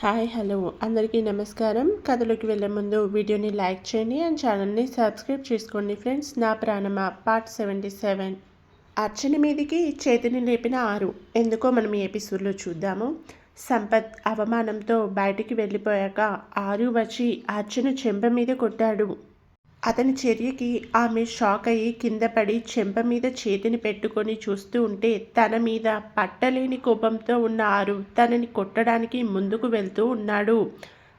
Hi hello. అందరికీ నమస్కారం. కథలోకి వెళ్ళే ముందు వీడియోని లైక్ చేయండి అండ్ ఛానల్ని సబ్స్క్రైబ్ చేసుకోండి ఫ్రెండ్స్. నా ప్రాణమ? Part seventy seven. అర్చన మీదికి చేతిని లేపిన ఆరు. ఎందుకో మనం ఈ ఎపిసోడ్లో చూద్దాము. సంపత్ అవమానంతో బయటికి వెళ్ళిపోయాక ఆరు వచ్చి అర్చన చెంప మీద కొట్టాడు. అతని చర్యకి ఆమె షాక్ అయ్యి కింద పడి చెంప మీద చేతిని పెట్టుకొని చూస్తూ ఉంటే తన మీద పట్టలేని కోపంతో ఉన్న ఆరు తనని కొట్టడానికి ముందుకు వెళ్తూ ఉన్నాడు.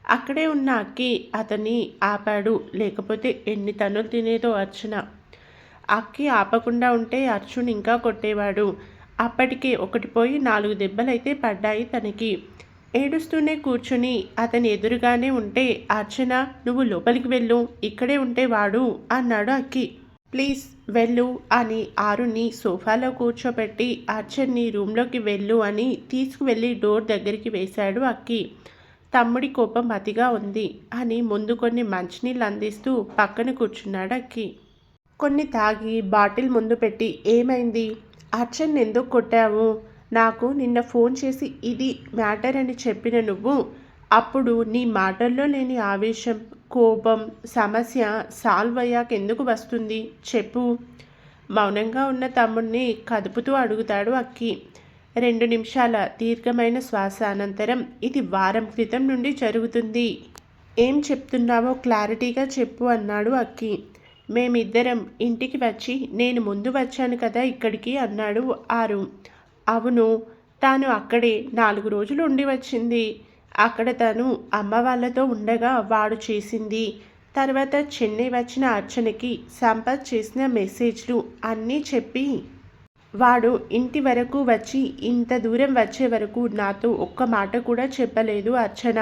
అక్కడే ఉన్న అక్కి అతన్ని ఆపాడు. లేకపోతే ఎన్ని తనులు తినేదో అర్చన. అక్కి ఆపకుండా ఉంటే అర్జున్ ఇంకా కొట్టేవాడు. అప్పటికే ఒకటి పోయి నాలుగు దెబ్బలైతే పడ్డాయి తనకి. ఏడుస్తూనే కూర్చుని అతని ఎదురుగానే ఉంటే అర్చన నువ్వు లోపలికి వెళ్ళు. ఇక్కడే ఉంటే వాడు అన్నాడు అక్కి. ప్లీజ్ వెళ్ళు అని ఆరుని సోఫాలో కూర్చోబెట్టి అర్చన్ని రూమ్లోకి వెళ్ళు అని తీసుకువెళ్ళి డోర్ దగ్గరికి వేశాడు అక్కి. తమ్ముడి కోపం అతిగా ఉంది అని ముందు కొన్ని మంచినీళ్ళు అందిస్తూ పక్కన కూర్చున్నాడు అక్కి. కొన్ని తాగి బాటిల్ ముందు పెట్టి ఏమైంది? అర్చన్ ఎందుకు కొట్టావు? నాకు నిన్న ఫోన్ చేసి ఇది మ్యాటర్ అని చెప్పిన నువ్వు అప్పుడు నీ మాటల్లో లేని ఆవేశం కోపం సమస్య సాల్వ్ అయ్యాక ఎందుకు వస్తుంది? చెప్పు. మౌనంగా ఉన్న తమ్ముడిని కదుపుతూ అడుగుతాడు అక్కి. రెండు నిమిషాల దీర్ఘమైన శ్వాస అనంతరం ఇది వారం క్రితం నుండి జరుగుతుంది. ఏం చెప్తున్నావో క్లారిటీగా చెప్పు అన్నాడు అక్కి. మేమిద్దరం ఇంటికి వచ్చి నేను ముందు వచ్చాను కదా ఇక్కడికి అన్నాడు ఆరు. అవును తాను అక్కడే నాలుగు రోజులు ఉండి వచ్చింది. అక్కడ తను అమ్మ వాళ్ళతో ఉండగా వాడు చేసింది. తర్వాత చెన్నై వచ్చిన అర్చనకి సంపత్ చేసిన మెసేజ్లు అన్నీ చెప్పి వాడు ఇంటి వరకు వచ్చి ఇంత దూరం వచ్చే వరకు నాతో ఒక్క మాట కూడా చెప్పలేదు అర్చన.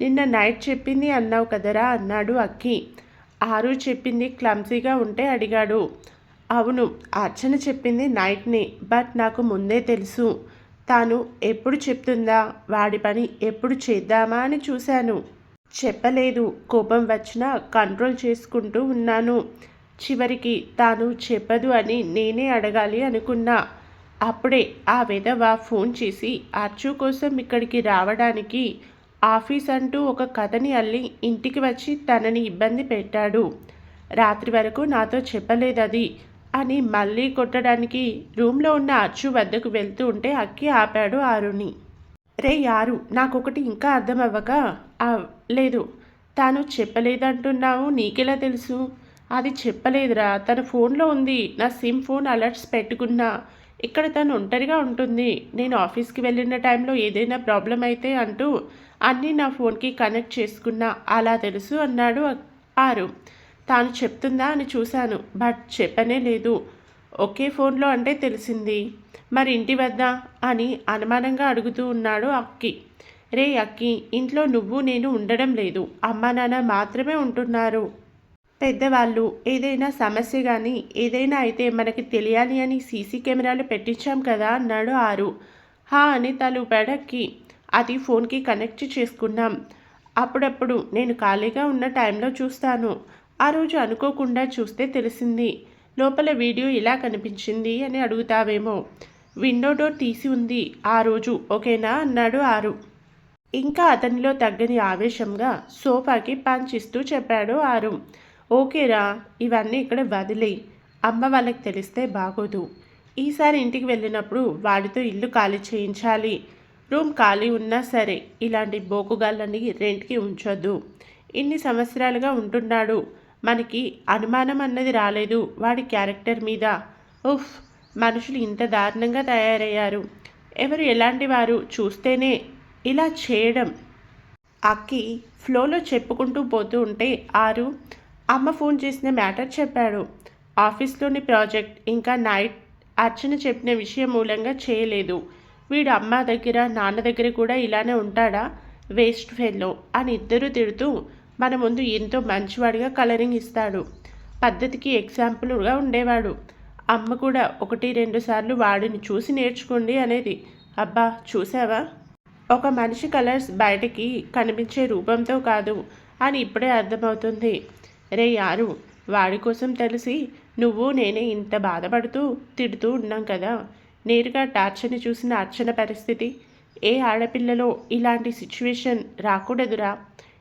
నిన్న నైట్ చెప్పింది అన్నావు కదరా అన్నాడు అక్కి. ఆరు చెప్పింది క్లమ్సీగా ఉంటే అడిగాడు. అవును అర్చన చెప్పింది నైట్నే బట్ నాకు ముందే తెలుసు. తాను ఎప్పుడు చెప్తుందా వాడి పని ఎప్పుడు చేద్దామా అని చూశాను. చెప్పలేదు కోపం వచ్చినా కంట్రోల్ చేసుకుంటూ ఉన్నాను. చివరికి తాను చెప్పదు అని నేనే అడగాలి అనుకున్నా. అప్పుడే ఆ విధవ ఫోన్ చేసి అర్చు కోసం ఇక్కడికి రావడానికి ఆఫీస్ అంటూ ఒక కథని అల్లి ఇంటికి వచ్చి తనని ఇబ్బంది పెట్టాడు. రాత్రి వరకు నాతో చెప్పలేదు అది. అని మళ్ళీ కొట్టడానికి రూమ్లో ఉన్న అచ్చు వద్దకు వెళ్తూ ఉంటే అక్కి ఆపాడు ఆరుని. రే యారు నాకొకటి ఇంకా అర్థం అవ్వక లేదు తాను చెప్పలేదంటున్నావు నీకెలా తెలుసు? అది చెప్పలేదురా తన ఫోన్లో ఉంది నా సిమ్ ఫోన్ అలర్ట్స్ పెట్టుకున్నా. ఇక్కడ తను ఒంటరిగా ఉంటుంది నేను ఆఫీస్కి వెళ్ళిన టైంలో ఏదైనా ప్రాబ్లం అయితే అంటూ అన్నీ నా ఫోన్కి కనెక్ట్ చేసుకున్నా అలా తెలుసు అన్నాడు ఆరు. తాను చెప్తుందా అని చూశాను. బట్ చెప్పనే లేదు. ఒకే ఫోన్లో అంటే తెలిసింది. మరి ఇంటి వద్ద? అని అనుమానంగా అడుగుతూ ఉన్నాడు అక్కి. రే అక్కి ఇంట్లో నువ్వు నేను ఉండడం లేదు. అమ్మ నాన్న మాత్రమే ఉంటున్నారు. పెద్దవాళ్ళు ఏదైనా సమస్య కానీ ఏదైనా అయితే మనకి తెలియాలి అని సీసీ కెమెరాలు పెట్టించాం కదా అన్నాడు ఆరు. హా అని తలుపాడు అక్కి. అది ఫోన్కి కనెక్ట్ చేసుకున్నాం. అప్పుడప్పుడు నేను ఖాళీగా ఉన్న టైంలో చూస్తాను. ఆ రోజు అనుకోకుండా చూస్తే తెలిసింది. లోపల వీడియో ఇలా కనిపించింది అని అడుగుతావేమో. విండో డోర్ తీసి ఉంది. ఆ రోజు ఓకేనా? అన్నాడు ఆరు. ఇంకా అతనిలో తగ్గని ఆవేశంగా సోఫాకి పంచిస్తూ చెప్పాడు ఆరు. ఓకేరా ఇవన్నీ ఇక్కడ వదిలే అమ్మ వాళ్ళకి తెలిస్తే బాగోదు. ఈసారి ఇంటికి వెళ్ళినప్పుడు వాడితో ఇల్లు ఖాళీ చేయించాలి. రూమ్ ఖాళీ ఉన్నా సరే ఇలాంటి బోకుగాళ్ళని రెంట్కి ఉంచొద్దు. ఇన్ని సంవత్సరాలుగా ఉంటున్నాడు. మనకి అనుమానం అన్నది రాలేదు. వాడి క్యారెక్టర్ మీద. ఉఫ్ మనుషులు ఇంత దారుణంగా తయారయ్యారు. ఎవరు ఎలాంటి వారు? చూస్తేనే ఇలా చేయడం. అక్కి ఫ్లోలో చెప్పుకుంటూ పోతూ ఉంటే ఆరు అమ్మ ఫోన్ చేసిన మ్యాటర్ చెప్పాడు. ఆఫీస్లోని ప్రాజెక్ట్ ఇంకా నైట్ అర్చన చెప్పిన విషయం మూలంగా చేయలేదు. వీడు అమ్మ దగ్గర నాన్న దగ్గర కూడా ఇలానే ఉంటాడా? వేస్ట్ ఫెల్లో అని ఇద్దరు తిడుతూ మన ముందు ఎంతో మంచివాడిగా కలరింగ్ ఇస్తాడు. పద్ధతికి ఎగ్జాంపుల్గా ఉండేవాడు. అమ్మ కూడా ఒకటి రెండు సార్లు వాడిని చూసి నేర్చుకోండి అనేది. అబ్బా చూసావా ఒక మనిషి కలర్స్ బయటికి కనిపించే రూపంతో కాదు అని ఇప్పుడే అర్థమవుతుంది. రే యారు వాడి కోసం తెలిసి నువ్వు నేనే ఇంత బాధపడుతూ తిడుతూ ఉన్నాం కదా. నేరుగా టార్చర్ని చూసిన అర్చన పరిస్థితి. ఏ ఆడపిల్లలో ఇలాంటి సిచ్యువేషన్ రాకూడదురా?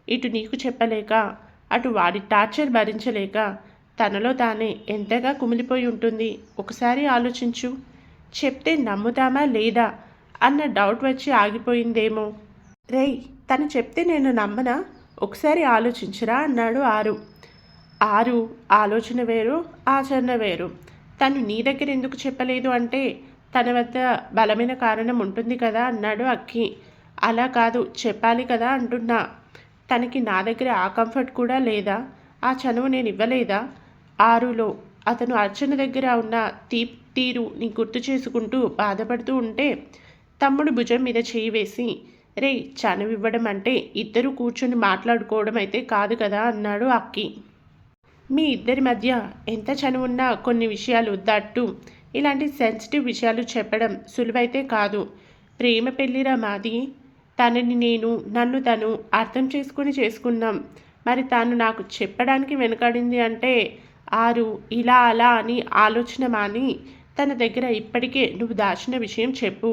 ఇటు నీకు చెప్పలేక అటు వాడి టార్చర్ భరించలేక తనలో తానే ఎంతగా కుమిలిపోయి ఉంటుంది ఒకసారి ఆలోచించు. చెప్తే నమ్ముతామా లేదా అన్న డౌట్ వచ్చి ఆగిపోయిందేమో. రేయ్ తను చెప్తే నేను నమ్మనా? ఒకసారి ఆలోచించరా అన్నాడు ఆరు. ఆరు ఆలోచన వేరు ఆచరణ వేరు. తను నీ దగ్గర ఎందుకు చెప్పలేదు అంటే తన వద్ద బలమైన కారణం ఉంటుంది కదా అన్నాడు అక్కి. అలా కాదు చెప్పాలి కదా అంటున్నా. తనకి నా దగ్గర ఆ కంఫర్ట్ కూడా లేదా? ఆ చనువు నేను ఇవ్వలేదా? ఆరులో అతను అర్చన దగ్గర ఉన్న తీ తీరు నీ గుర్తు చేసుకుంటూ బాధపడుతూ ఉంటే తమ్ముడు భుజం మీద చేయి వేసి రే చనువు ఇవ్వడం అంటే ఇద్దరు కూర్చొని మాట్లాడుకోవడం అయితే కాదు కదా అన్నాడు అక్కి. మీ ఇద్దరి మధ్య ఎంత చనువున్నా కొన్ని విషయాలు దట్టు. ఇలాంటి సెన్సిటివ్ విషయాలు చెప్పడం సులువైతే కాదు. ప్రేమ పెళ్ళిరా మాది? తనని నేను నన్ను తను అర్థం చేసుకుని చేసుకున్నాం. మరి తాను నాకు చెప్పడానికి వెనకడింది అంటే ఆరు ఇలా అలా అని ఆలోచన మాని తన దగ్గర ఇప్పటికే నువ్వు దాచిన విషయం చెప్పు.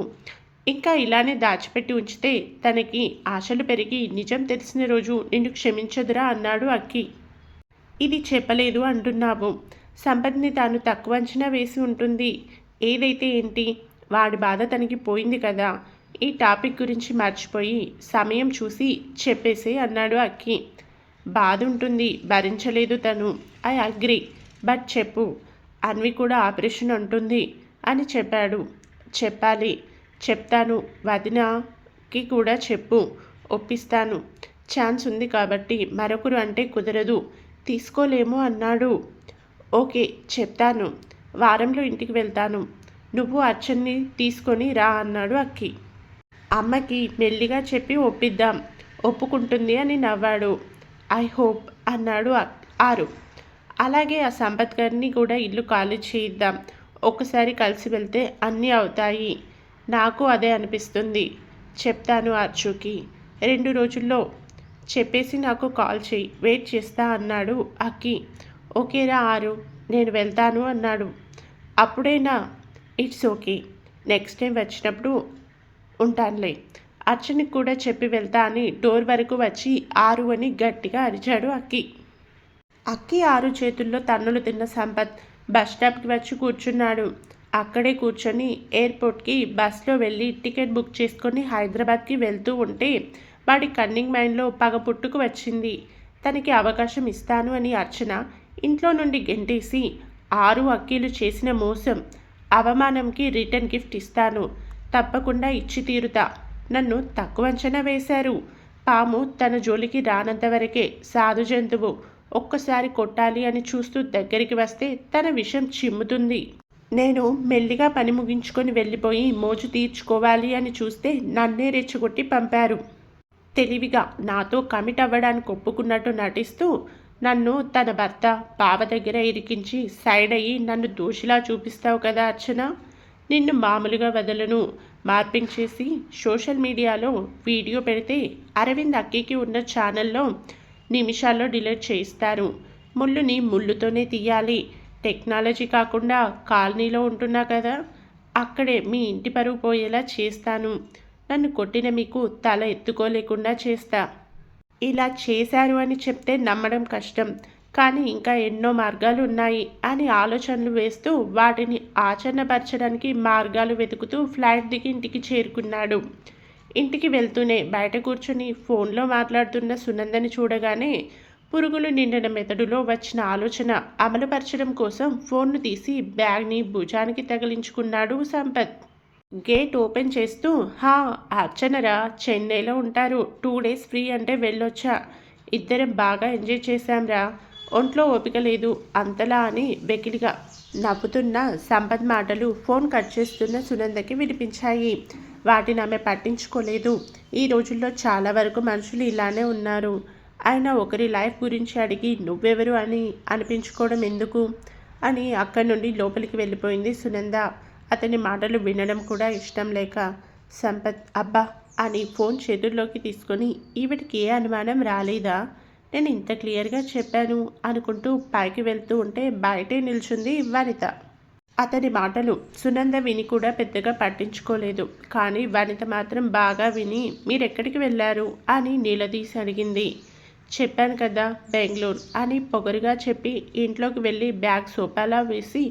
ఇంకా ఇలానే దాచిపెట్టి ఉంచితే తనకి ఆశలు పెరిగి నిజం తెలిసిన రోజు నిన్ను క్షమించదురా అన్నాడు అక్కి. ఇది చెప్పలేదు అంటున్నావు. సంపత్ని తాను తక్కువ అంచనా వేసి ఉంటుంది. ఏదైతే ఏంటి? వాడి బాధ తనకి పోయింది కదా. ఈ టాపిక్ గురించి మర్చిపోయి సమయం చూసి చెప్పేసే అన్నాడు అక్కి. బాధ ఉంటుంది భరించలేదు తను. ఐ అగ్రి బట్ చెప్పు అన్వి కూడా ఆపరేషన్ ఉంటుంది అని చెప్పాడు. చెప్పాలి చెప్తాను వదినకి కూడా చెప్పు ఒప్పిస్తాను. ఛాన్స్ ఉంది కాబట్టి మరొకరు అంటే కుదరదు తీసుకోలేము అన్నాడు. ఓకే చెప్తాను వారంలో ఇంటికి వెళ్తాను. నువ్వు అచ్చన్ని తీసుకొని రా అన్నాడు అక్కి. అమ్మకి మెల్లిగా చెప్పి ఒప్పిద్దాం. ఒప్పుకుంటుంది అని నవ్వాడు. ఐ హోప్ అన్నాడు ఆరు. అలాగే ఆ సంపత్ గారిని కూడా ఇల్లు ఖాళీ చేయిద్దాం. ఒకసారి కలిసి వెళ్తే అన్నీ అవుతాయి. నాకు అదే అనిపిస్తుంది. చెప్తాను అర్చుకి రెండు రోజుల్లో చెప్పేసి నాకు కాల్ చేయి. వెయిట్ చేస్తా అన్నాడు అక్కి. ఓకేరా ఆరు నేను వెళ్తాను అన్నాడు. అప్పుడైనా? It's okay. నెక్స్ట్ టైం వచ్చినప్పుడు ఉంటానులే. అర్చనకు కూడా చెప్పి వెళ్తా అని డోర్ వరకు వచ్చి ఆరు అని గట్టిగా అరిచాడు అక్కి. అక్కి ఆరు చేతుల్లో తన్నులు తిన్న సంపత్ బస్ స్టాప్కి వచ్చి కూర్చున్నాడు. అక్కడే కూర్చొని ఎయిర్పోర్ట్కి బస్లో వెళ్ళి టికెట్ బుక్ చేసుకొని హైదరాబాద్కి వెళ్తూ ఉంటే వాడి కన్నింగ్ మైండ్లో పగ పుట్టుకు వచ్చింది. తనకి అవకాశం ఇస్తాను అని అర్చన ఇంట్లో నుండి గెంటేసి ఆరు అక్కీలు చేసిన మోసం అవమానంకి రిటర్న్ గిఫ్ట్ ఇస్తాను. తప్పకుండా ఇచ్చి తీరుతా నన్ను తక్కువ అంచనా వేశారు. పాము తన జోలికి రానంత వరకే సాధు జంతువు ఒక్కసారి కొట్టాలి అని చూస్తూ దగ్గరికి వస్తే తన విషం చిమ్ముతుంది. నేను మెల్లిగా పని ముగించుకొని వెళ్ళిపోయి మోజు తీర్చుకోవాలి అని చూస్తే నన్నే రెచ్చగొట్టి పంపారు. తెలివిగా నాతో కమిట్ అవ్వడానికి ఒప్పుకున్నట్టు నటిస్తూ నన్ను తన భర్త బావ దగ్గర ఇరికించి సైడ్ అయ్యి నన్ను దోషిలా చూపిస్తావు కదా అర్చన? నిన్ను మామూలుగా వదలను. మార్పింగ్ చేసి సోషల్ మీడియాలో వీడియో పెడితే అరవింద్ అక్కికి ఉన్న ఛానల్లో నిమిషాల్లో డిలీట్ చేయిస్తారు. ముళ్ళుని ముళ్ళుతోనే తీయాలి. టెక్నాలజీ కాకుండా కాలనీలో ఉంటున్నా కదా అక్కడే మీ ఇంటి పరువు పోయేలా చేస్తాను. నన్ను కొట్టిన మీకు తల ఎత్తుకోలేకుండా చేస్తా. ఇలా చేశారు అని చెప్తే నమ్మడం కష్టం. కానీ ఇంకా ఎన్నో మార్గాలు ఉన్నాయి అని ఆలోచనలు వేస్తూ వాటిని ఆచరణపరచడానికి మార్గాలు వెతుకుతూ ఫ్లైట్ దిగి ఇంటికి చేరుకున్నాడు. ఇంటికి వెళ్తూనే బయట కూర్చుని ఫోన్లో మాట్లాడుతున్న సునందని చూడగానే పురుగులు నిండిన మెదడులో వచ్చిన ఆలోచన అమలుపరచడం కోసం ఫోన్ను తీసి బ్యాగ్ని భుజానికి తగిలించుకున్నాడు సంపత్. గేట్ ఓపెన్ చేస్తూ హా అర్చనరా చెన్నైలో ఉంటారు. టూ డేస్ ఫ్రీ అంటే వెళ్ళొచ్చా. ఇద్దరం బాగా ఎంజాయ్ చేశాంరా. ఒంట్లో ఓపిక లేదు. అంతలా అని వెకిలిగా నవ్వుతున్న సంపత్ మాటలు ఫోన్ కట్ చేస్తున్న సునందకి వినిపించాయి. వాటిని ఆమె పట్టించుకోలేదు. ఈ రోజుల్లో చాలా వరకు మనుషులు ఇలానే ఉన్నారు. ఆయన ఒకరి లైఫ్ గురించి అడిగి నువ్వెవరు అని అనిపించుకోవడం ఎందుకు? అని అక్కడి నుండి లోపలికి వెళ్ళిపోయింది సునంద. అతని మాటలు వినడం కూడా ఇష్టం లేక సంపత్ అబ్బా అని ఫోన్ చేతుల్లోకి తీసుకొని ఈవిడికి ఏ అనుమానం రాలేదా? నేను ఇంత క్లియర్గా చెప్పాను అనుకుంటూ పైకి వెళ్తూ ఉంటే బయటే నిల్చుంది వనిత. అతని మాటలు సునంద విని కూడా పెద్దగా పట్టించుకోలేదు. కానీ వనిత మాత్రం బాగా విని మీరెక్కడికి వెళ్ళారు? అని నిలదీసి అడిగింది. చెప్పాను కదా బెంగళూరు అని పొగరుగా చెప్పి ఇంట్లోకి వెళ్ళి బ్యాగ్ సోపాలా వేసి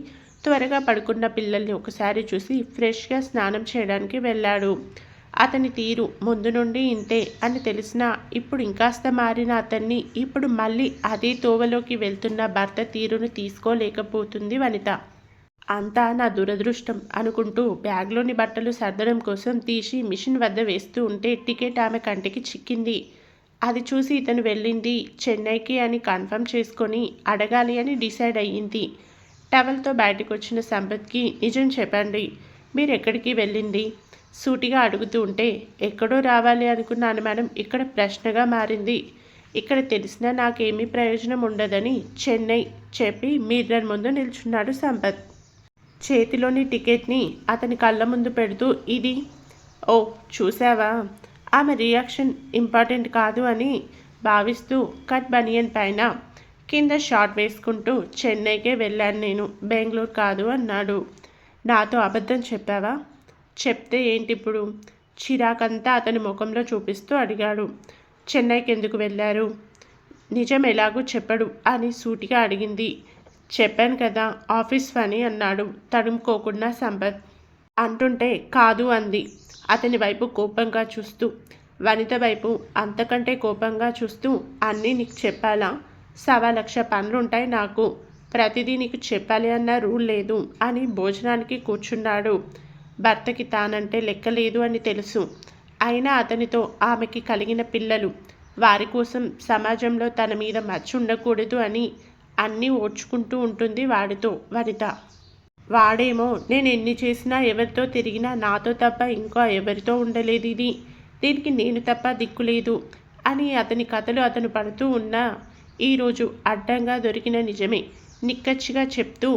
త్వరగా పడుకున్న పిల్లల్ని ఒకసారి చూసి ఫ్రెష్గా స్నానం చేయడానికి వెళ్ళాడు. అతని తీరు ముందు నుండి ఇంతే అని తెలిసినా ఇప్పుడు ఇంకాస్త మారిన అతన్ని ఇప్పుడు మళ్ళీ అదే తోవలోకి వెళ్తున్న భర్త తీరును తీసుకోలేకపోతుంది వనిత. అంతా నా దురదృష్టం అనుకుంటూ బ్యాగ్లోని బట్టలు సర్దడం కోసం తీసి మిషన్ వద్ద వేస్తూ ఉంటే టికెట్ ఆమె కంటికి చిక్కింది. అది చూసి ఇతను వెళ్ళింది చెన్నైకి అని కన్ఫర్మ్ చేసుకొని అడగాలి అని డిసైడ్ అయ్యింది. టవల్తో బయటకు వచ్చిన సంపత్కి నిజం చెప్పండి మీరు ఎక్కడికి వెళ్ళింది? సూటిగా అడుగుతూ ఉంటే ఎక్కడో రావాలి అనుకున్నాను మేడం. ఇక్కడ ప్రశ్నగా మారింది. ఇక్కడ తెలిసినా నాకేమీ ప్రయోజనం ఉండదని చెన్నై చెప్పి మిర్రర్ ముందు నిల్చున్నాడు సంపత్. చేతిలోని టికెట్ని అతని కళ్ళ ముందు పెడుతూ ఇది? ఓ చూసావా ఆమె రియాక్షన్ ఇంపార్టెంట్ కాదు అని భావిస్తూ కట్ బనియన్ పైన కింద షార్ట్ వేసుకుంటూ చెన్నైకే వెళ్ళాను నేను. బెంగళూరు కాదు అన్నాడు. నాతో అబద్ధం చెప్పావా? చెప్తే ఏంటి ఇప్పుడు చిరాకంతా అతని ముఖంలో చూపిస్తూ అడిగాడు. చెన్నైకి ఎందుకు వెళ్ళారు? నిజం ఎలాగూ చెప్పడు అని సూటిగా అడిగింది. చెప్పాను కదా ఆఫీస్ పని అన్నాడు తడుముకోకుండా సంపత్. అంటుంటే కాదు అంది. అతని వైపు కోపంగా చూస్తూ వనిత వైపు అంతకంటే కోపంగా చూస్తూ అన్నీ నీకు చెప్పాలా? సవా లక్ష పనులుంటాయి నాకు. ప్రతిదీ నీకు చెప్పాలి అన్న రూల్ లేదు అని భోజనానికి కూర్చున్నాడు. భర్తకి తానంటే లెక్కలేదు అని తెలుసు. అయినా అతనితో ఆమెకి కలిగిన పిల్లలు. వారి కోసం సమాజంలో తన మీద మచ్చి ఉండకూడదు అని అన్నీ ఓడ్చుకుంటూ ఉంటుంది వాడితో వనిత. వాడేమో నేను ఎన్ని చేసినా ఎవరితో తిరిగినా నాతో తప్ప ఇంకా ఎవరితో ఉండలేదు ఇది. దీనికి నేను తప్ప దిక్కులేదు అని అతని కథలు అతను పడుతూ ఉన్నా ఈరోజు అడ్డంగా దొరికిన నిజమే. నిక్కచ్చిగా చెప్తూ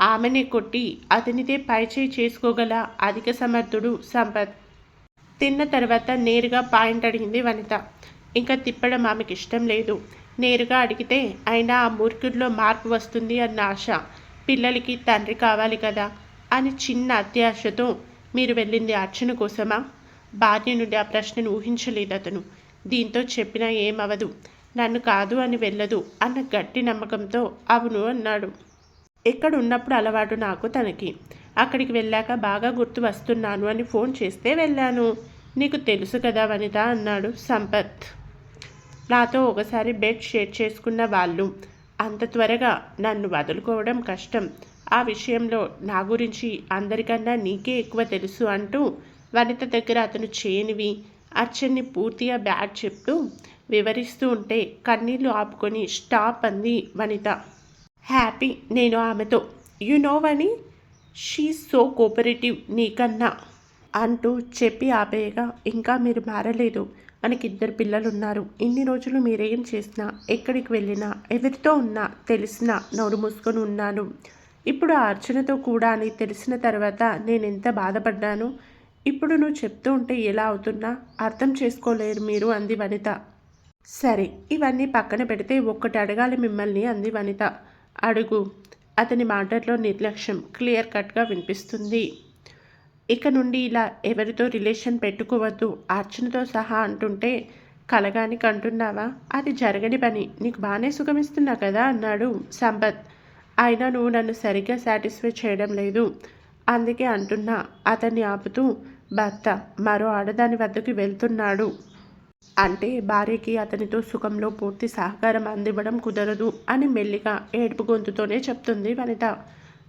ఆమెనే కొట్టి అతనిదే పైచేయి చేసుకోగల అధిక సమర్థుడు సంపత్. తిన్న తర్వాత నేరుగా పాయింట్ అడిగింది వనిత. ఇంకా తిప్పడం ఆమెకి ఇష్టం లేదు. నేరుగా అడిగితే అయినా ఆ మూర్ఖుడిలో మార్పు వస్తుంది అన్న ఆశ. పిల్లలకి తండ్రి కావాలి కదా అని చిన్న అత్యాశతో మీరు వెళ్ళింది అర్చన కోసమా? భార్య నుండి ఆ ప్రశ్నను ఊహించలేదు అతను. దీంతో చెప్పినా ఏమవదు. నన్ను కాదు అని వెళ్ళదు అన్న గట్టి నమ్మకంతో అవును అన్నాడు. ఎక్కడ ఉన్నప్పుడు అలవాటు నాకు తనకి. అక్కడికి వెళ్ళాక బాగా గుర్తు వస్తున్నాను అని ఫోన్ చేస్తే వెళ్ళాను. నీకు తెలుసు కదా వనిత అన్నాడు సంపత్. నాతో ఒకసారి బెడ్ షేర్ చేసుకున్న వాళ్ళు అంత త్వరగా నన్ను వదులుకోవడం కష్టం. ఆ విషయంలో నా గురించి అందరికన్నా నీకే ఎక్కువ తెలుసు అంటూ వనిత దగ్గర అతను చేయనివి అర్చన్ని పూర్తిగా బ్యాడ్ చెప్తూ వివరిస్తూ ఉంటే కన్నీళ్ళు ఆపుకొని స్టాప్ అంది వనిత. హ్యాపీ నేను ఆమెతో. యు నో అని షీ సో కోపరేటివ్ నీకన్నా అంటూ చెప్పి ఆపేయగా ఇంకా మీరు మారలేదు మనకి ఇద్దరు పిల్లలు ఉన్నారు ఇన్ని రోజులు మీరేం చేసినా ఎక్కడికి వెళ్ళినా ఎవరితో ఉన్నా తెలిసినా నోరు మూసుకొని ఉన్నాను. ఇప్పుడు ఆ అర్చనతో కూడా అని తెలిసిన తర్వాత నేను ఎంత బాధపడ్డాను? ఇప్పుడు నువ్వు చెప్తూ ఉంటే ఎలా అవుతున్నా? అర్థం చేసుకోలేరు మీరు అంది వనిత. సరే ఇవన్నీ పక్కన పెడితే ఒక్కటి అడగాలి మిమ్మల్ని అంది వనిత. అడుగు. అతని మాటల్లో నిర్లక్ష్యం క్లియర్ కట్గా వినిపిస్తుంది. ఇక నుండి ఇలా ఎవరితో రిలేషన్ పెట్టుకోవద్దు అర్చనతో సహా అంటుంటే కలగానికి అంటున్నావా అది జరగని పని. నీకు బాగానే సుఖమిస్తున్నా కదా అన్నాడు సంపత్ అయినా నువ్వు నన్ను సరిగ్గా సాటిస్ఫై చేయడం లేదు. అందుకే అంటున్నా. అతన్ని ఆపుతూ భర్త మరో ఆడదాని వద్దకు వెళ్తున్నాడు. అంటే భార్యకి అతనితో సుఖంలో పూర్తి సహకారం అందివ్వడం కుదరదు అని మెల్లిగా ఏడుపు గొంతుతోనే చెప్తుంది వనిత.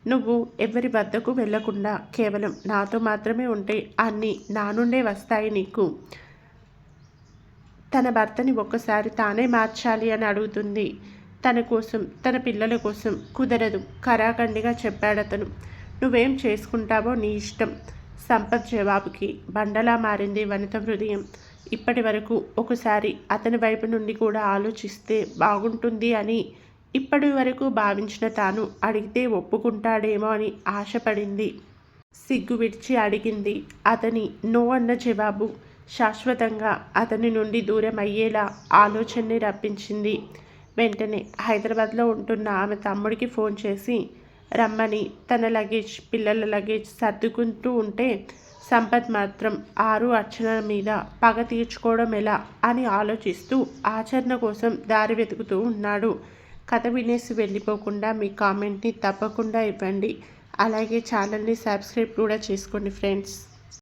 నువ్వు ఎవరి వద్దకు వెళ్ళకుండా కేవలం నాతో మాత్రమే ఉంటే అన్నీ నా నుండే వస్తాయి నీకు. తన భర్తని ఒక్కసారి తానే మార్చాలి అని అడుగుతుంది. తన కోసం తన పిల్లల కోసం కుదరదు కరాఖండిగా చెప్పాడతను. నువ్వేం చేసుకుంటావో నీ ఇష్టం. సంపత్ జవాబుకి బండలా మారింది వనిత హృదయం. ఇప్పటి వరకు ఒకసారి అతని వైపు నుండి కూడా ఆలోచిస్తే బాగుంటుంది అని ఇప్పటి వరకు భావించిన తాను అడిగితే ఒప్పుకుంటాడేమో అని ఆశపడింది. సిగ్గు విడిచి అడిగింది. అతని నో అన్న జవాబు శాశ్వతంగా అతని నుండి దూరం అయ్యేలా ఆలోచనని రప్పించింది. వెంటనే హైదరాబాద్లో ఉంటున్న ఆమె తమ్ముడికి ఫోన్ చేసి రమ్మని తన లగేజ్ పిల్లల లగేజ్ సర్దుకుంటూ ఉంటే సంపత్ మాత్రం ఆరు అర్చన మీద పగ తీర్చుకోవడం ఎలా అని ఆలోచిస్తూ ఆచరణ కోసం దారి వెతుకుతూ ఉన్నాడు. కథ వినేసి వెళ్ళిపోకుండా మీ కామెంట్ని తప్పకుండా ఇవ్వండి. అలాగే ఛానల్ని సబ్స్క్రైబ్ కూడా చేసుకోండి ఫ్రెండ్స్.